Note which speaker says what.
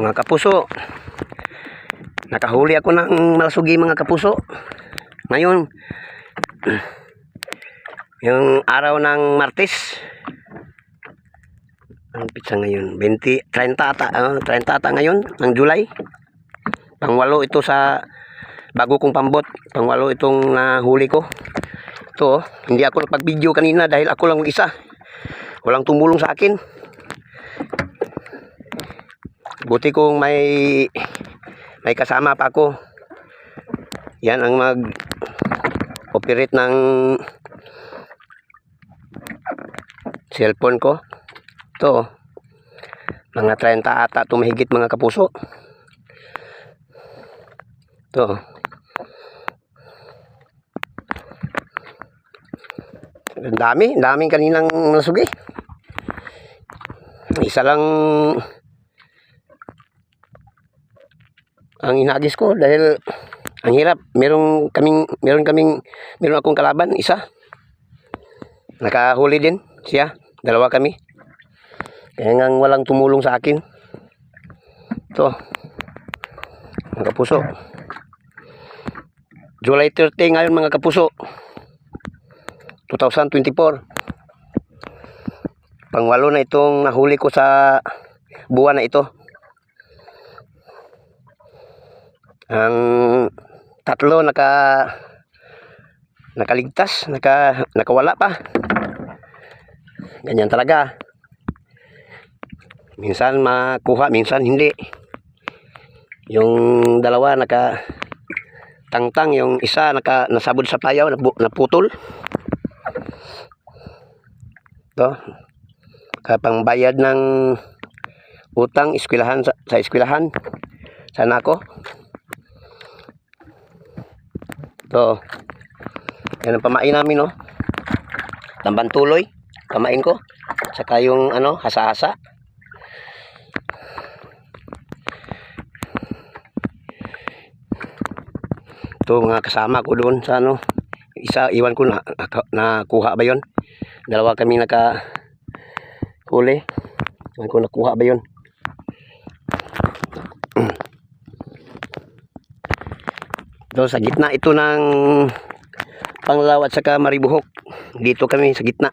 Speaker 1: Mga kapuso, nakahuli ako ng malasugi mga kapuso. Ngayon, yung araw ng Martes, ang pizza ngayon, 20, 30 ata, ah, 30 ata ngayon, ng July. Pangwalo ito sa bago kong pambot, pangwalo itong nahuli ko. Ito, oh, hindi ako nagpag-video kanina dahil ako lang isa. Walang tumulong sa akin. Buti kong may may kasama pa ako. Yan ang mag operate ng cellphone ko. Ito. Mga 30 ata tumahigit mga kapuso. Ito. Ang dami, daming kaninang nasugi. Isa lang ang inagis ko dahil ang hirap. Merong kaming meron kaming meron akong kalaban isa. Nakahuli din siya. Dalawa kami. Kaya nga walang tumulong sa akin. Ito. Mga kapuso. July 30 ngayon mga kapuso. 2024. Pangwalo na itong nahuli ko sa buwan na ito. Ang tatlo naka nakaligtas, naka nakawala pa. Ganyan talaga. Minsan makuha, minsan hindi. Yung dalawa naka tangtang, yung isa naka nasabod sa payaw, naputol. To. Kapangbayad ng utang eskwelahan sa, sa eskwelahan. Sana ako. To. Yan ang pamain namin, no? Tamban tuloy. Pamain ko. Saka yung, ano, hasa-hasa. Ito, mga kasama ko doon sa, ano, isa, iwan ko na, nakuha ba yon Dalawa kami naka huli. Iwan ko nakuha ba yon Ito, sa gitna ito ng Panglaw at saka Maribuhok. Dito kami sa gitna.